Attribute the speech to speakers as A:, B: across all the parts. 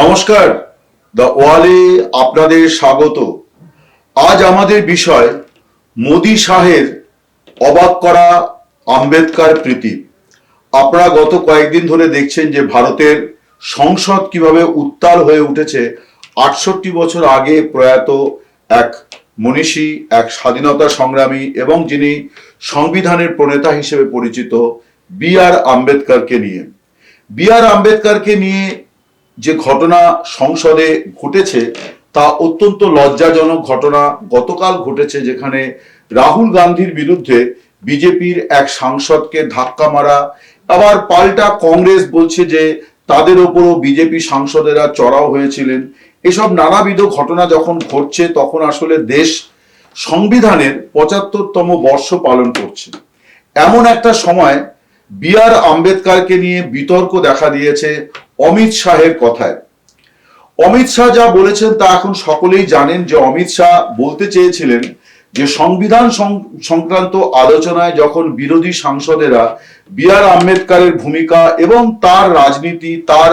A: নমস্কার দ্য ওয়ালে আপনাদের স্বাগত। আজ আমাদের বিষয় মোদি শাহের অবাক করা আম্বেদকার প্রীতি। আপনারা গত কয়েকদিন ধরে দেখছেন যে ভারতের সংসদ কীভাবে উত্তাল হয়ে উঠেছে, আটষট্টি বছর আগে প্রয়াত এক মনীষী, এক স্বাধীনতা সংগ্রামী এবং যিনি সংবিধানের প্রণেতা হিসেবে পরিচিত বি আর আম্বেদকরকে নিয়ে। বি আর আম্বেদকরকে নিয়ে যে ঘটনা সংসদে ঘটেছে, তা অত্যন্ত লজ্জাজনক ঘটনা গতকাল ঘটেছে যেখানে রাহুল গান্ধীর বিরুদ্ধে বিজেপির এক সাংসদকে ধাক্কা মারা, আবার পাল্টা কংগ্রেস বলছে যে তাদের ওপরও বিজেপি সাংসদেরা চড়াও হয়েছিলেন। এসব নানাবিধ ঘটনা যখন ঘটছে, তখন আসলে দেশ সংবিধানের পঁচাত্তরতম বর্ষ পালন করছে। এমন একটা সময় বি আর আম্বেদকরকে নিয়ে বিতর্ক দেখা দিয়েছে অমিত শাহের কথায়। অমিত শাহ যা বলেছেন তা এখন সকলেই জানেন যে অমিত শাহ বলতে চেয়েছিলেন যে সংবিধান সংক্রান্ত আলোচনায় যখন বিরোধী সাংসদেরা বি আর আম্বেদকারের ভূমিকা এবং তার রাজনীতি, তার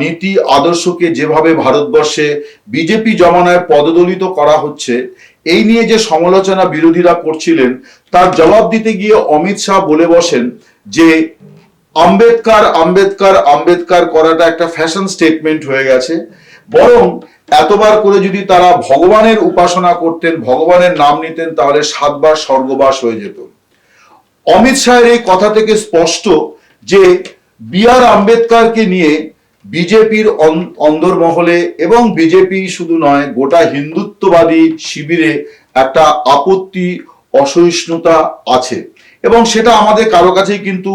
A: নীতি, আদর্শকে যেভাবে ভারতবর্ষে বিজেপি জমানায় পদদলিত করা হচ্ছে, এই নিয়ে যে সমালোচনা বিরোধীরা করছিলেন, তার জবাব দিতে গিয়ে অমিত শাহ বলে বসেন যে আম্বেদকর আম্বেদকর, আম্বেদকার করাটা একটা ফ্যাশন স্টেটমেন্ট হয়ে গেছে। বরং এতবার করে যদি তারা ভগবানের উপাসনা করতেন, ভগবানের নাম নিতেন, তাহলে সাতবার স্বর্গবাস হয়ে যেত। অমিত শাহের এই কথা থেকে স্পষ্ট যে বি আর আম্বেদকরকে নিয়ে বিজেপির অন্দরমহলে এবং বিজেপি শুধু নয়, গোটা হিন্দুত্ববাদী শিবিরে একটা আপত্তি, অসহিষ্ণুতা আছে। এবং সেটা আমাদের কারও কাছেই কিন্তু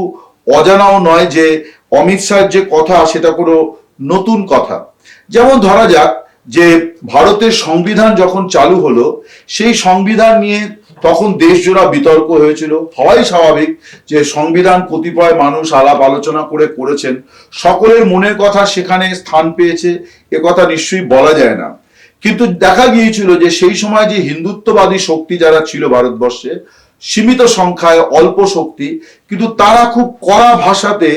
A: অজানাও নয় যে অমিত শাহের যে কথা, সেটা কোনো নতুন কথা। যেমন ধরা যাক যে ভারতের সংবিধান যখন চালু হলো, সেই সংবিধান নিয়ে তখন দেশজোড়া বিতর্ক হয়েছিল। হওয়াই স্বাভাবিক যে সংবিধান কতিপয় মানুষ আলাপ আলোচনা করে করেছেন। সকলের মনের কথা সেখানে স্থান পেয়েছে, এ কথা নিশ্চয়ই বলা যায় না। কিন্তু দেখা গিয়েছিল যে সেই সময় যে হিন্দুত্ববাদী শক্তি যারা ছিল ভারতবর্ষে সীমিত সংখ্যায় অল্প শক্তি, কিন্তু তারা খুব কড়া ভাষাতে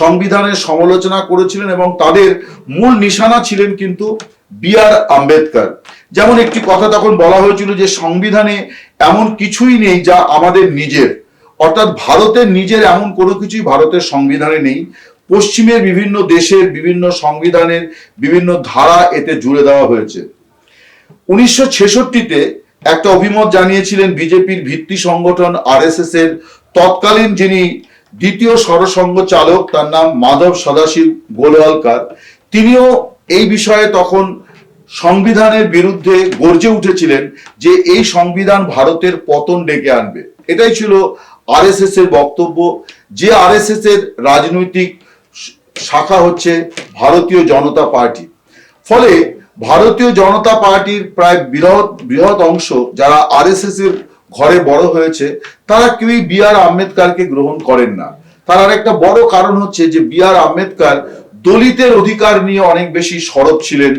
A: সংবিধানের সমালোচনা করেছিলেন এবং তাদের মূল নিশানা ছিলেন কিন্তু বি আর আম্বেদকর। যেমন একটি কথা তখন বলা হয়েছিল যে সংবিধানে এমন কিছুই নেই যা আমাদের নিজের। অর্থাৎ ভারতের নিজের এমন কোনো কিছুই ভারতের সংবিধানে নেই। পশ্চিমের বিভিন্ন দেশের বিভিন্ন সংবিধানের বিভিন্ন ধারা এতে জুড়ে দেওয়া হয়েছে। উনিশশো ছেষট্টিতে একটা অভিমত জানিয়েছিলেন বিজেপির ভিত্তি সংগঠন আরএসএস এর তৎকালীন যিনি দ্বিতীয় সরসংঘ চালক, তার নাম মাধব সদাশিব গোলওয়ালকার, তিনিও এই বিষয়ে তখন সংবিধানের বিরুদ্ধে গর্জে উঠেছিলেন যে এই সংবিধান ভারতের পতন ডেকে আনবে। এটাই ছিল আরএসএস এর বক্তব্য। যে আরএসএস এর রাজনৈতিক শাখা হচ্ছে ভারতীয় জনতা পার্টি। ফলে ভারতীয় জনতা পার্টির প্রায় বৃহৎ বৃহৎ অংশ যারা আরএসএস এর ঘরে বড় হয়েছে, তারা কেউই বি আর আম্বেদকারকে গ্রহণ করেন না। তার আরেকটা বড় কারণ হচ্ছে যে বি আর আম্বেদকার দলিতের অধিকার নিয়ে অনেক বেশি সরব ছিলেন।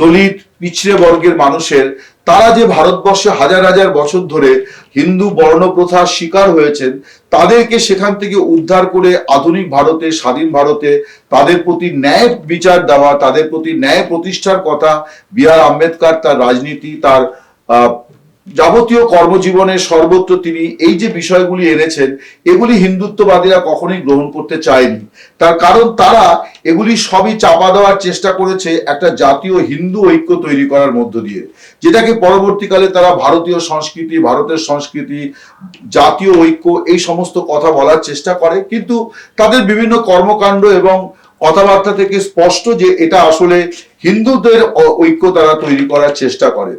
A: দলিত, পিছড়ে বর্গের মানুষের তারা যে ভারতবর্ষে হাজার হাজার বছর ধরে হিন্দু বর্ণ প্রথার শিকার হয়েছেন, তাদেরকে সেখান থেকে উদ্ধার করে আধুনিক ভারতে, স্বাধীন ভারতে তাদের প্রতি ন্যায় বিচার দেওয়া, তাদের প্রতি ন্যায় প্রতিষ্ঠার কথা বি আর আম্বেদকর তার রাজনীতি, তার যাবতীয় কর্মজীবনে সর্বত্র তিনি এই যে বিষয়গুলি এনেছেন, এগুলি হিন্দুত্ববাদীরা কখনোই গ্রহণ করতে চায়নি। তার কারণ তারা এগুলি সবই চাপা দেওয়ার চেষ্টা করেছে একটা জাতীয় হিন্দু ঐক্য তৈরি করার মধ্য দিয়ে, যেটাকে পরবর্তীকালে তারা ভারতীয় সংস্কৃতি, ভারতের সংস্কৃতি, জাতীয় ঐক্য, এই সমস্ত কথা বলার চেষ্টা করে। কিন্তু তাদের বিভিন্ন কর্মকাণ্ড এবং কথাবার্তা থেকে স্পষ্ট যে এটা আসলে হিন্দুদের ঐক্য তারা তৈরি করার চেষ্টা করে।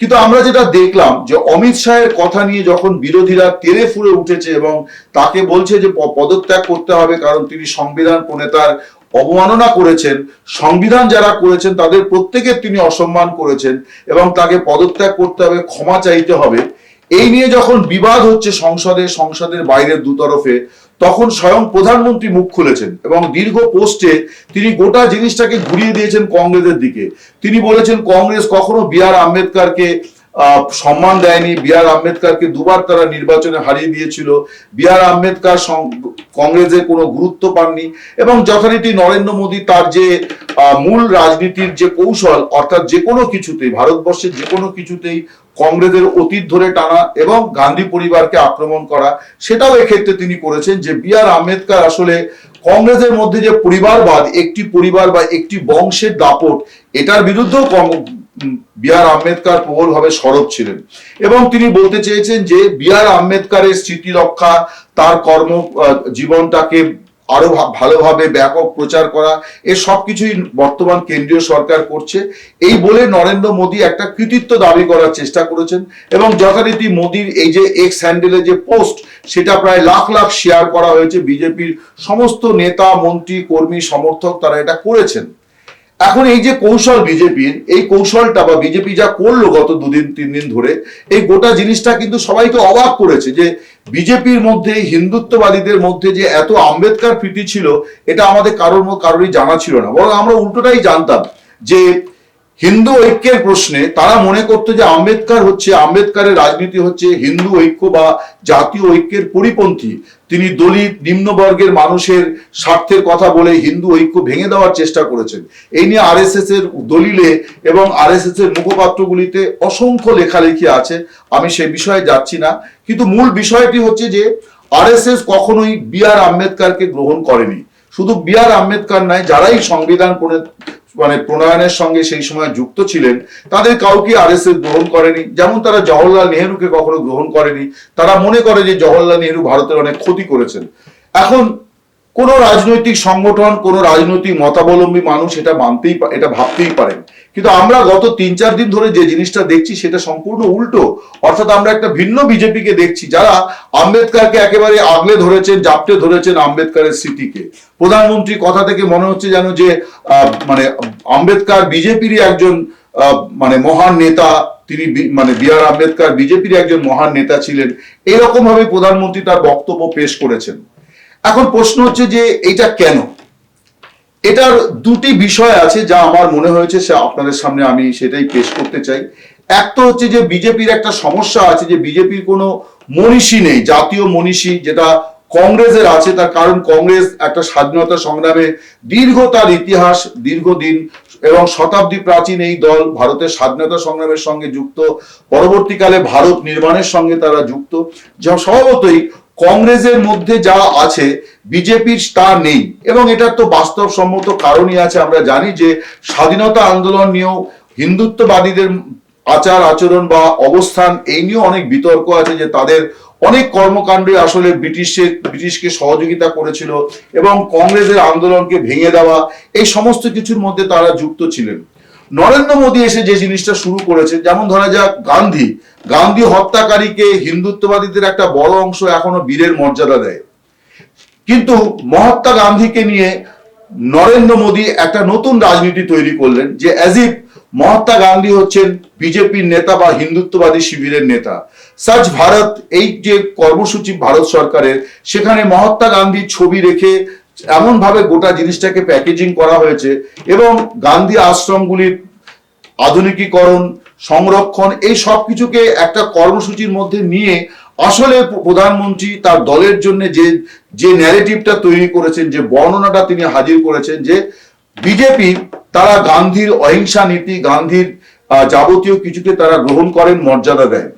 A: কিন্তু আমরা যেটা দেখলাম যে অমিত শাহের কথা নিয়ে যখন বিরোধীরা তেরে ফুরে উঠেছে এবং তাকে বলছে যে পদত্যাগ করতে হবে কারণ তিনি সংবিধান প্রণেতার অবমাননা করেছেন, সংবিধান যারা করেছেন তাদের প্রত্যেকের তিনি অসম্মান করেছেন এবং তাকে পদত্যাগ করতে হবে, ক্ষমা চাইতে হবে। এই নিয়ে যখন বিবাদ হচ্ছে সংসদে, সংসদের বাইরের দুতরফে তখন স্বয়ং প্রধানমন্ত্রী মুখ খুলেছেন এবং দীর্ঘ পোস্টে তিনি গোটা জিনিসটাকে ঘুরিয়ে দিয়েছেন কংগ্রেসের দিকে। তিনি বলেছেন, কংগ্রেস কখনো বি আর আম্বেদকরকে সম্মান দেয়নি। বি আর আম্বেদকারকে দুবার তারা নির্বাচনে হারিয়ে দিয়েছিল। বি আর আম্বেদকার কংগ্রেসের কোনো গুরুত্ব পাননি এবং যথারীতি নরেন্দ্র মোদী তার যে মূল রাজনীতির যে কৌশল, অর্থাৎ যে কোনো কিছুতেই, ভারতবর্ষের যে কোনো কিছুতেই কংগ্রেসের অতীত ধরে টানা এবং গান্ধী পরিবারকে আক্রমণ করা, সেটাও এক্ষেত্রে তিনি করেছেন যে বি আর আম্বেদকার আসলে কংগ্রেসের মধ্যে যে পরিবারবাদ, একটি পরিবার বা একটি বংশের দাপট, এটার বিরুদ্ধেও বি আর আম্বেদকার প্রবলভাবে সরব ছিলেন। এবং তিনি বলতে চেয়েছেন যে বি আর আম্বেদকারের স্মৃতি রক্ষা, তার কর্ম জীবনটাকে আরও ভালোভাবে ব্যাপক প্রচার করা, এ সব কিছুই বর্তমান কেন্দ্রীয় সরকার করছে। এই বলে নরেন্দ্র মোদী একটা কৃতিত্ব দাবি করার চেষ্টা করেছেন এবং যথারীতি মোদীর এই যে এক্স হ্যান্ডেলের যে পোস্ট সেটা প্রায় লাখ লাখ শেয়ার করা হয়েছে। বিজেপির সমস্ত নেতা, মন্ত্রী, কর্মী, সমর্থক তারা এটা করেছেন। এখন এই যে কৌশল বিজেপির, এই কৌশলটা বা বিজেপি যা করল গত দুদিন, তিন দিন ধরে, এই গোটা জিনিসটা কিন্তু সবাইকে অবাক করেছে যে বিজেপির মধ্যে, হিন্দুত্ববাদীদের মধ্যে যে এত আম্বেদকার প্রীতি ছিল, এটা আমাদের কারোর কারোরই জানা ছিল না। বরং আমরা উল্টোটাই জানতাম যে হিন্দু ঐক্যের প্রশ্নে তারা মনে করতো যে আম্বেদকার হচ্ছে, আম্বেদকারের রাজনীতি হচ্ছে হিন্দু ঐক্য বা জাতীয় ঐক্যের পরিপন্থী। তিনি দলিত, নিম্নবর্গের মানুষের স্বার্থের কথা বলে হিন্দু ঐক্য ভেঙে দেওয়ার চেষ্টা করেছেন। এই নিয়ে আরএসএস এর দলিলে এবং আরএসএস এর মুখপাত্রগুলিতে অসংখ্য লেখালেখি আছে। আমি সেই বিষয়ে যাচ্ছি না। কিন্তু মূল বিষয়টি হচ্ছে যে আরএসএস কখনোই বি আর আম্বেদকারকে গ্রহণ করেনি। শুধু বি আর আম্বেদকার নয়, যারাই সংবিধান মানে প্রণয়নের সঙ্গে সেই সময় যুক্ত ছিলেন, তাদের কাউকে আরএসএস গ্রহণ করেনি। যেমন তারা জওহরলাল নেহরুকে কখনো গ্রহণ করেনি, তারা মনে করে যে জওহরলাল নেহরু ভারতের অনেক ক্ষতি করেছেন। এখন কোন রাজনৈতিক সংগঠন, কোন রাজনৈতিক মতাবলম্বী মানুষ এটা মানতেই এটা ভাবতেই পারেন। কিন্তু আমরা গত তিন চার দিন ধরে যে জিনিসটা দেখছি সেটা সম্পূর্ণ উল্টো। অর্থাৎ আমরা একটা ভিন্ন বিজেপিকে দেখছি, যারা আম্বেদকারকে একেবারে আগলে ধরেছেন, জাপটে ধরেছেন আম্বেদকারের স্মৃতিকে। প্রধানমন্ত্রী কথা থেকে মনে হচ্ছে যেন যে মানে আম্বেদকার বিজেপিরই একজন মানে মহান নেতা, তিনি মানে বি আর আম্বেদকার বিজেপির একজন মহান নেতা ছিলেন। এরকম ভাবে প্রধানমন্ত্রী তার বক্তব্য পেশ করেছেন। এখন প্রশ্ন হচ্ছে যে, এটা কেন? এটার দুটি বিষয় আছে যা আমার মনে হয়েছে, সে আপনাদের সামনে আমি সেটাই পেশ করতে চাই। এক তো হচ্ছে যে বিজেপির একটা সমস্যা আছে যে বিজেপির কোনো মনীষী নেই, জাতীয় মনীষী যেটা কংগ্রেসের আছে, তার কারণ কংগ্রেস একটা স্বাধীনতা সংগ্রামে দীর্ঘ তার ইতিহাস, দীর্ঘদিন এবং শতাব্দী প্রাচীন এই দল ভারতের স্বাধীনতা সংগ্রামের সঙ্গে যুক্ত। পরবর্তীকালে ভারত নির্মাণের সঙ্গে তারা যুক্ত। যা স্বভাবতই কংগ্রেসের মধ্যে যা আছে, বিজেপির তা নেই। এবং এটার তো বাস্তবসম্মত কারণই আছে, আমরা জানি যে স্বাধীনতা আন্দোলন নিয়েও হিন্দুত্ববাদীদের আচার আচরণ বা অবস্থান, এই নিয়েও অনেক বিতর্ক আছে যে তাদের অনেক কর্মকাণ্ডে আসলে ব্রিটিশের ব্রিটিশকে সহযোগিতা করেছিল এবং কংগ্রেসের আন্দোলনকে ভেঙে দেওয়া, এই সমস্ত কিছুর মধ্যে তারা যুক্ত ছিলেন। নরেন্দ্র মোদী এসে যে জিনিসটা শুরু করেছে, যেমন ধরা যাক গান্ধী। গান্ধী হত্যাকারীকে হিন্দুত্ববাদীদের একটা বড় অংশ এখনও বীরের মর্যাদা দেয়। কিন্তু মহাত্মা গান্ধীকে নিয়ে নরেন্দ্র মোদী একটা নতুন রাজনীতি তৈরি করলেন, যে অ্যাজ ইফ মহাত্মা গান্ধী হচ্ছেন বিজেপির নেতা বা হিন্দুত্ববাদী শিবিরের নেতা। সাচ ভারত, এই যে কর্মসূচি ভারত সরকারের, সেখানে মহাত্মা গান্ধীর ছবি রেখে এমন ভাবে গোটা জিনিসটাকে প্যাকেজিং করা হয়েছে এবং গান্ধী আশ্রমগুলির আধুনিকীকরণ, সংরক্ষণ, এই সব কিছুকে একটা কর্মসূচির মধ্যে নিয়ে আসলে প্রধানমন্ত্রী তার দলের জন্য যে যে ন্যারেটিভটা তৈরি করেছেন, যে বর্ণনাটা তিনি হাজির করেছেন, যে বিজেপি তারা গান্ধীর অহিংসা নীতি, গান্ধীর যাবতীয় কিছুকে তারা গ্রহণ করেন, মর্যাদা দেয়।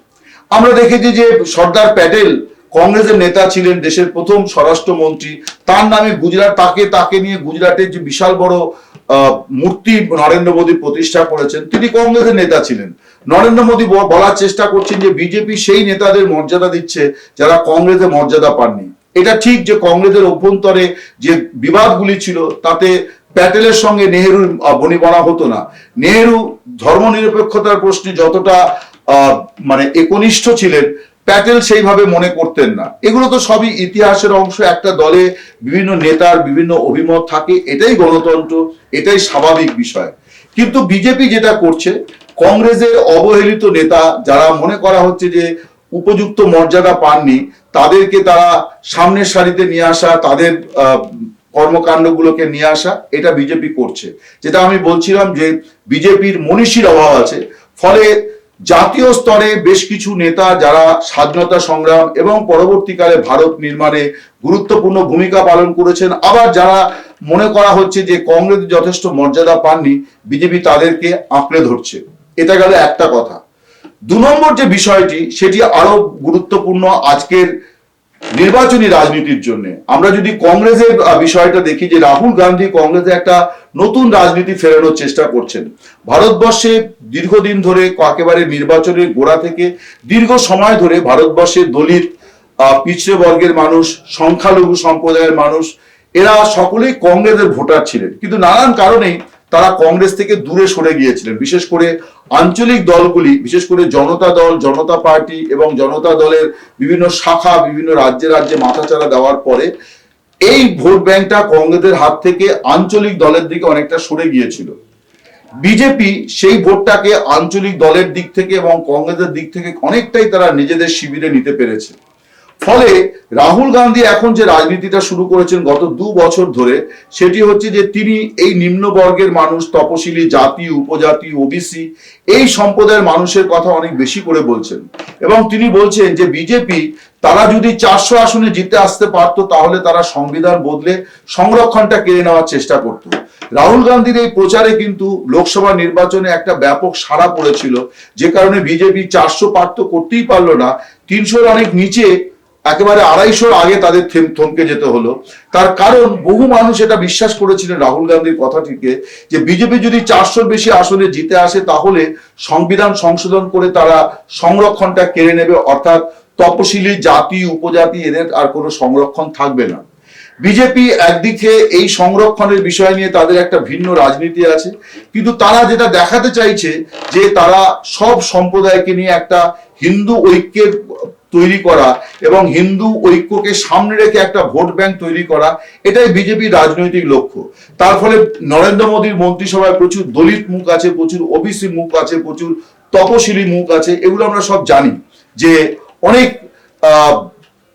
A: আমরা দেখেছি যে সর্দার প্যাটেল কংগ্রেসের নেতা ছিলেন দেশের প্রথম স্বরাষ্ট্রমন্ত্রী। তার নামে গুজরাট, তাকে তাকে নিয়ে গুজরাটের যে বিশাল বড় মূর্তি নরেন্দ্র মোদী প্রতিষ্ঠা করেছেন, তিনি কংগ্রেসের নেতা ছিলেন। নরেন্দ্র মোদী বলার চেষ্টা করছেন যে বিজেপি সেই নেতাদের মর্যাদা দিচ্ছে যারা কংগ্রেসে মর্যাদা পাননি। এটা ঠিক যে কংগ্রেসের অভ্যন্তরে যে বিবাদগুলি ছিল, তাতে প্যাটেলের সঙ্গে নেহেরুর বনিবনা হতো না। নেহেরু ধর্মনিরপেক্ষতার প্রশ্নে যতটা মানে একনিষ্ঠ ছিলেন প্যাটেল সেইভাবে মনে করতেন না। এগুলো তো সবই ইতিহাসের অংশ। একটা দলে বিভিন্ন নেতার বিভিন্ন অভিমত থাকে, এটাই গণতন্ত্র, এটাই স্বাভাবিক বিষয়। কিন্তু বিজেপি যেটা করছে, কংগ্রেসের অবহেলিত নেতা যারা মনে করা হচ্ছে যে উপযুক্ত মর্যাদা পাননি, তাদেরকে তারা সামনের সারিতে নিয়ে আসা, তাদের কর্মকাণ্ডগুলোকে নিয়ে আসা, এটা বিজেপি করছে। যেটা আমি বলছিলাম যে বিজেপির মনীষীর অভাব আছে। ফলে জাতীয় স্তরে বেশ কিছু নেতা যারা স্বাধীনতা সংগ্রাম এবং পরবর্তীকালে ভারত নির্মাণে গুরুত্বপূর্ণ ভূমিকা পালন করেছেন, আবার যারা মনে করা হচ্ছে যে কংগ্রেস যথেষ্ট মর্যাদা পাননি, বিজেপি তাদেরকে আঁকড়ে ধরছে। এটা গেল একটা কথা। দু নম্বর যে বিষয়টি, সেটি আরও গুরুত্বপূর্ণ আজকের নির্বাচনী রাজনীতির জন্য। আমরা যদি কংগ্রেসের বিষয়টা দেখি যে রাহুল গান্ধী কংগ্রেসে একটা নতুন রাজনীতি ফেরানোর চেষ্টা করছেন। ভারতবর্ষে দীর্ঘদিন ধরে একেবারে নির্বাচনের গোড়া থেকে দীর্ঘ সময় ধরে ভারতবর্ষের দলিত পিছড়ে বর্গের মানুষ, সংখ্যালঘু সম্প্রদায়ের মানুষ, এরা সকলেই কংগ্রেসের ভোটার ছিলেন। কিন্তু নানান কারণেই তারা কংগ্রেস থেকে দূরে সরে গিয়েছিলেন। বিশেষ করে আঞ্চলিক দলগুলি, বিশেষ করে জনতা দল, জনতা পার্টি এবং জনতা দলের বিভিন্ন শাখা, বিভিন্ন রাজ্যে রাজ্যে মাথাচাড়া দেওয়ার পরে এই ভোট ব্যাংকটা কংগ্রেসের হাত থেকে আঞ্চলিক দলের দিকে অনেকটা সরে গিয়েছিল। বিজেপি সেই ভোটটাকে আঞ্চলিক দলের দিক থেকে এবং কংগ্রেসের দিক থেকে অনেকটাই তারা নিজেদের শিবিরে নিতে পেরেছে। ফলে রাহুল গান্ধী এখন যে রাজনীতিটা শুরু করেছেন গত দু বছর ধরে, সেটি হচ্ছে যে তিনি এই নিম্ন বর্গের মানুষ, তপশিলি জাতি, উপজাতি ওবিসি এই সম্প্রদায়ের মানুষের কথা অনেক বেশি করে বলছেন। এবং তিনি বলছেন যে বিজেপি তারা যদি চারশো আসনে জিতে আসতে পারতো, তাহলে তারা সংবিধান বদলে সংরক্ষণটা কেড়ে নেওয়ার চেষ্টা করত। রাহুল গান্ধীর এই প্রচারে কিন্তু লোকসভা নির্বাচনে একটা ব্যাপক সাড়া পড়েছিল, যে কারণে বিজেপি চারশো পার তো করতেই পারল না। তিনশোর অনেক নিচে একেবারে আড়াইশোর আগে তাদের থেম- থমকে যেতে হলো। তার কারণ, বহু মানুষ এটা বিশ্বাস করেছিলেন রাহুল গান্ধীর কথাটিকে যে বিজেপি যদি চারশোর বেশি আসনে জিতে আসে, তাহলে সংবিধান সংশোধন করে তারা সংরক্ষণটা কেড়ে নেবে। অর্থাৎ তপশিলি, জাতি, উপজাতি, এদের আর কোনো সংরক্ষণ থাকবে না। বিজেপি একদিকে এই সংরক্ষণের বিষয় নিয়ে তাদের একটা ভিন্ন রাজনীতি আছে। কিন্তু তারা যেটা দেখাতে চাইছে যে তারা সব সম্প্রদায়কে নিয়ে একটা হিন্দু ঐক্যের তৈরি করা এবং হিন্দু ঐক্যকে সামনে রেখে একটা ভোট ব্যাংক তৈরি করা, এটাই বিজেপির রাজনৈতিক লক্ষ্য। তার ফলে নরেন্দ্র মোদীর মন্ত্রিসভায় প্রচুর দলিত মুখ আছে, প্রচুর ওবিসি মুখ আছে, প্রচুর তপশিলি মুখ আছে, এগুলো আমরা সব জানি যে অনেক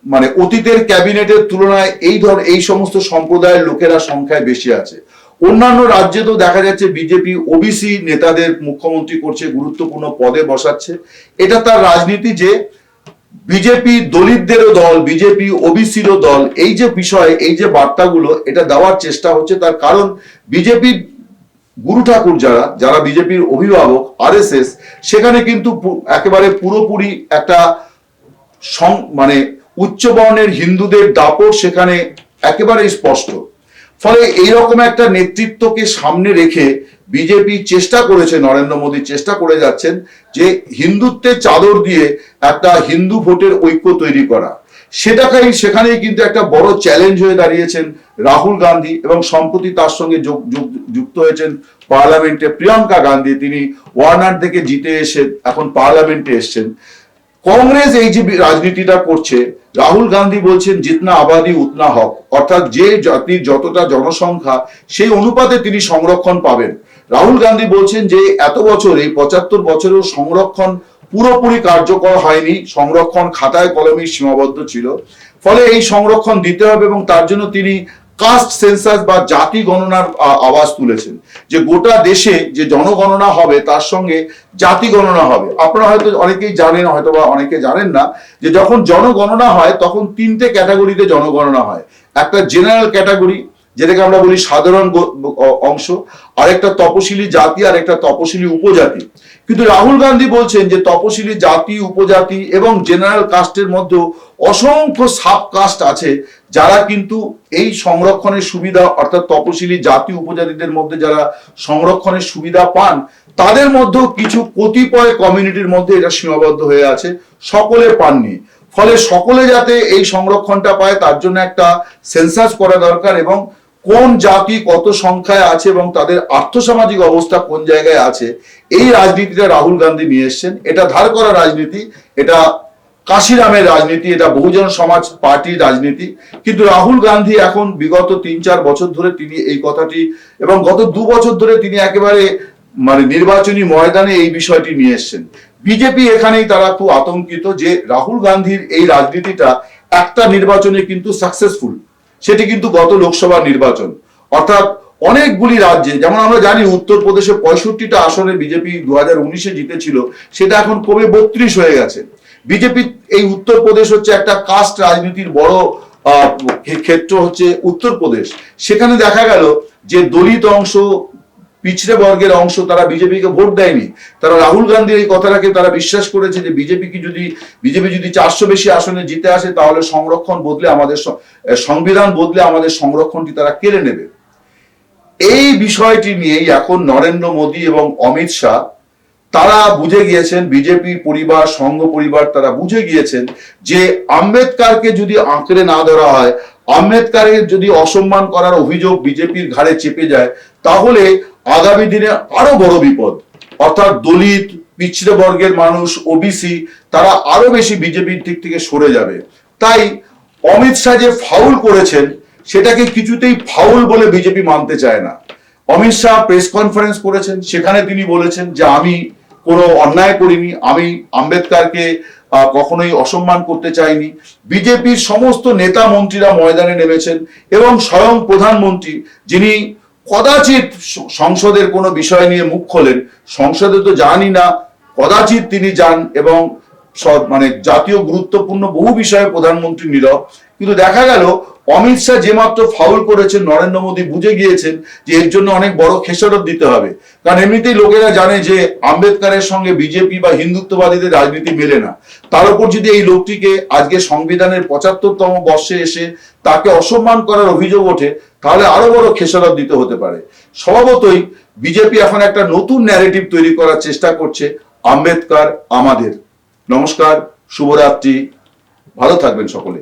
A: মানে অতীতের ক্যাবিনেটের তুলনায় এই ধর, এই সমস্ত সম্প্রদায়ের লোকেরা সংখ্যায় বেশি আছে। অন্যান্য রাজ্যে তো দেখা যাচ্ছে বিজেপি ওবিসি নেতাদের মুখ্যমন্ত্রী করছে, গুরুত্বপূর্ণ পদে বসাচ্ছে। এটা তার রাজনীতি যে বিজেপি দলিতদেরও দল বিজেপি ওবিসিরও দল, এই যে বিষয়, এই যে বার্তাগুলো, এটা দেওয়ার চেষ্টা হচ্ছে। তার কারণ বিজেপির গুরু ঠাকুর যারা যারা বিজেপির অভিভাবক আরএসএস সেখানে কিন্তু একেবারে পুরোপুরি একটা মানে উচ্চবর্ণের হিন্দুদের দাপট সেখানে একেবারেই স্পষ্ট। ফলে এইরকম একটা নেতৃত্বকে সামনে রেখে বিজেপি চেষ্টা করেছে, নরেন্দ্র মোদী চেষ্টা করে যাচ্ছেন যে হিন্দুত্বের চাদর দিয়ে একটা হিন্দু ভোটের ঐক্য তৈরি করা। সেটাকেই, সেখানেই কিন্তু একটা বড় চ্যালেঞ্জ হয়ে দাঁড়িয়েছেন রাহুল গান্ধী এবং সম্প্রতি তার সঙ্গে যুক্ত হয়েছেন পার্লামেন্টে প্রিয়াঙ্কা গান্ধী। তিনি ওয়ার্নার থেকে জিতে এসে এখন পার্লামেন্টে এসছেন। কংগ্রেস এই যে রাজনীতিটা করছে, রাহুল গান্ধী বলছেন, জিতনা আবাদি, উতনা হক। অর্থাৎ যে জাতির যতটা জনসংখ্যা, সেই অনুপাতে তিনি সংরক্ষণ পাবেন। রাহুল গান্ধী বলছেন যে, এত বছর, এই পঁচাত্তর বছরেও সংরক্ষণ পুরোপুরি কার্যকর হয়নি। সংরক্ষণ খাতায় কলমে সীমাবদ্ধ ছিল। ফলে এই সংরক্ষণ দিতে হবে এবং তার জন্য তিনি কাস্ট সেন্সাস বা জাতি গণনার আওয়াজ তুলেছেন যে গোটা দেশে যে জনগণনা হবে, তার সঙ্গে জাতি গণনা হবে। আপনারা হয়তো অনেকেই জানেন হয়তো বা অনেকে জানেন না, যে যখন জনগণনা হয়, তখন তিনটে ক্যাটাগরিতে জনগণনা হয়। একটা জেনারেল ক্যাটাগরি, যেটাকে আমরা বলি সাধারণ অংশ, আরেকটা তপশিলি জাতি আর একটা তপশিলি উপজাতি। কিন্তু রাহুল গান্ধী বলছেন যে তপশিলি জাতি, উপজাতি এবং জেনারেল কাস্টের মধ্যে অসংখ্য সাব কাস্ট আছে যারা কিন্তু এই সংরক্ষণের সুবিধা অর্থাৎ তপশিলি জাতি, উপজাতিদের মধ্যে যারা সংরক্ষণের সুবিধা পান, তাদের মধ্যেও কিছু কতিপয় কমিউনিটির মধ্যে এটা সীমাবদ্ধ হয়ে আছে, সকলে পাননি। ফলে সকলে যাতে এই সংরক্ষণটা পায়, তার জন্য একটা সেন্সাস করা দরকার এবং কোন জাতি কত সংখ্যায় আছে এবং তাদের আর্থসামাজিক অবস্থা কোন জায়গায় আছে, এই রাজনীতিটা রাহুল গান্ধী নিয়ে এসছেন। এটা ধার করা রাজনীতি, এটা কাশিরামের রাজনীতি, এটা বহুজন সমাজ পার্টির রাজনীতি। কিন্তু রাহুল গান্ধী এখন বিগত তিন চার বছর ধরে তিনি এই কথাটি এবং গত দু বছর ধরে তিনি একেবারে মানে নির্বাচনী ময়দানে এই বিষয়টি নিয়ে এসছেন। বিজেপি এখানেই তারা খুব আতঙ্কিত যে রাহুল গান্ধীর এই রাজনীতিটা একটা নির্বাচনে কিন্তু সাকসেসফুল সেটি কিন্তু গত লোকসভা নির্বাচন। অর্থাৎ অনেকগুলি রাজ্যে, যেমন আমরা জানি উত্তরপ্রদেশে পঁয়ষট্টিটা আসনে বিজেপি দু হাজার উনিশে জিতেছিল, সেটা এখন কমে বত্রিশ হয়ে গেছে। বিজেপি এই উত্তরপ্রদেশ হচ্ছে একটা কাস্ট রাজনীতির বড় ক্ষেত্র হচ্ছে উত্তরপ্রদেশ। সেখানে দেখা গেল যে দলিত অংশ পিছড়ে বর্গের অংশ, তারা বিজেপিকে ভোট দেয়নি। তারা রাহুল গান্ধীর এই কথাটাকে তারা বিশ্বাস করেছে যে বিজেপি কি যদি, বিজেপি যদি চারশো বেশি আসনে জিতে আসে, তাহলে সংরক্ষণ বদলে আমাদের সংবিধান বদলে আমাদের সংরক্ষণটি তারা কেড়ে নেবে। এই বিষয়টি নিয়েই এখন নরেন্দ্র মোদী এবং অমিত শাহ, তারা বুঝে গিয়েছেন, বিজেপি পরিবার, সংঘ পরিবার, তারা বুঝে গিয়েছেন যে আম্বেদকারকে যদি আঁকড়ে না ধরা হয় আম্বেদকারের যদি অসম্মান করার অভিযোগ বিজেপির ঘাড়ে চেপে যায়, তাহলে আগামী দিনে আরও বড় বিপদ। অর্থাৎ দলিত পিছড়ে বর্গের মানুষ ওবিসি তারা আরও বেশি বিজেপির দিক থেকে সরে যাবে। তাই অমিত শাহ যে ফাউল করেছেন, সেটাকে কিছুতেই ফাউল বলে বিজেপি মানতে চায় না। অমিত শাহ প্রেস কনফারেন্স করেছেন, সেখানে তিনি বলেছেন যে, আমি কোনো অন্যায় করিনি, আমি আম্বেদকারকে কখনোই অসম্মান করতে চাইনি। বিজেপির সমস্ত নেতা মন্ত্রীরা ময়দানে নেমেছেন এবং স্বয়ং প্রধানমন্ত্রী, যিনি কদাচিৎ স- সংসদের কোনো বিষয় নিয়ে মুখ খোলেন। সংসদে তো জানি না কদাচিৎ তিনি যান এবং সব মানে জাতীয় গুরুত্বপূর্ণ বহু বিষয়ে প্রধানমন্ত্রী নীরব। কিন্তু দেখা গেল অমিত শাহ যে মাত্র ফাউল করেছেন, নরেন্দ্র মোদী বুঝে গিয়েছেন যে এর জন্য অনেক বড় খেসারত দিতে হবে। কারণ এমনিতেই লোকেরা জানে যে আম্বেদকারের সঙ্গে বিজেপি বা হিন্দুত্ববাদীদের রাজনীতি মেলে না। তার উপর যদি এই লোকটিকে আজকে সংবিধানের পঁচাত্তরতম বর্ষে এসে তাকে অসম্মান করার অভিযোগ ওঠে, তাহলে আরও বড় খেসারত দিতে হতে পারে। স্বভাবতই বিজেপি এখন একটা নতুন ন্যারেটিভ তৈরি করার চেষ্টা করছে আম্বেদকার আমাদের। নমস্কার, শুভরাত্রি। ভালো থাকবেন সকলে।